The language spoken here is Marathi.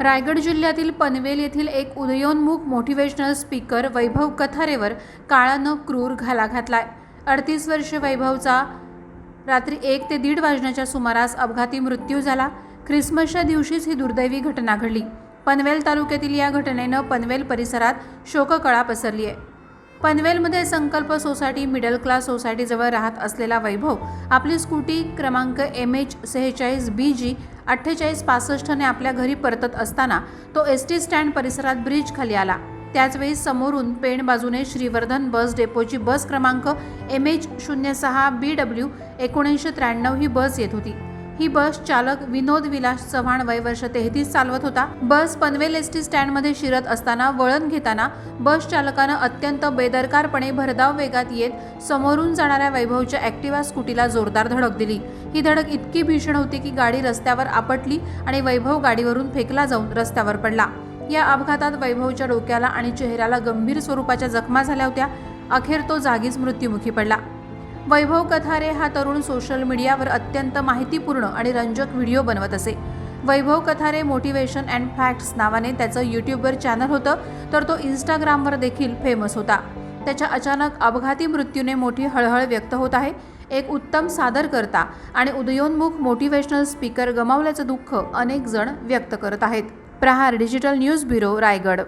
रायगड जिल्ह्यातील पनवेल येथील एक उदयोन्मुख मोटिवेशनल स्पीकर वैभव कथारेवर काळानं क्रूर घाला घातलाय. अडतीस वर्ष वैभवचा रात्री एक ते दीड वाजण्याच्या सुमारास अपघाती मृत्यू झाला. ख्रिसमसच्या दिवशीच ही दुर्दैवी घटना घडली. पनवेल तालुक्यातील या घटनेनं पनवेल परिसरात शोककळा पसरली आहे पनवेलमध्ये संकल्प सोसायटी मिडल क्लास सोसायटीजवळ राहत असलेला वैभव आपली स्कूटी क्रमांक एम एच सेहेचाळीस बी जी अठ्ठेचाळीस पासष्टने आपल्या घरी परतत असताना तो एस टी स्टँड परिसरात ब्रिज खाली आला. त्याचवेळी समोरून पेण बाजूने श्रीवर्धन बस डेपोची बस क्रमांक एम एच शून्य सहा बी डब्ल्यू एकोणीसशे त्र्याण्णव ही बस येत होती. ही बस चालक विनोद विलास चव्हाण वय वर्ष तेहतीस चालवत होता. बस पनवेल एस टी स्टँडमध्ये शिरत असताना वळण घेताना बस चालकानं अत्यंत बेदरकारपणे भरधाव वेगात येत समोरून जाणाऱ्या वैभवच्या ॲक्टिवा स्कूटीला जोरदार धडक दिली. ही धडक इतकी भीषण होती की गाडी रस्त्यावर आपटली आणि वैभव गाडीवरून फेकला जाऊन रस्त्यावर पडला. या अपघातात वैभवच्या डोक्याला आणि चेहऱ्याला गंभीर स्वरूपाच्या जखमा झाल्या होत्या. अखेर तो जागीच मृत्युमुखी पडला. वैभव कथारे हा तरुण सोशल मीडियावर अत्यंत माहितीपूर्ण आणि रंजक व्हिडिओ बनवत असे. Vaibhav Kathare motivation and facts नावाने त्याचं यूट्यूबवर चॅनल होतं तर तो इंस्टाग्रामवर देखील फेमस होता. त्याच्या अचानक अपघाती मृत्यूने मोठी हळहळ व्यक्त होत आहे. एक उत्तम सादरकर्ता आणि उदयोन्मुख मोटिवेशनल स्पीकर गमावल्याचं दुःख अनेक जण व्यक्त करत आहेत. Prahar digital news bureau Raigad.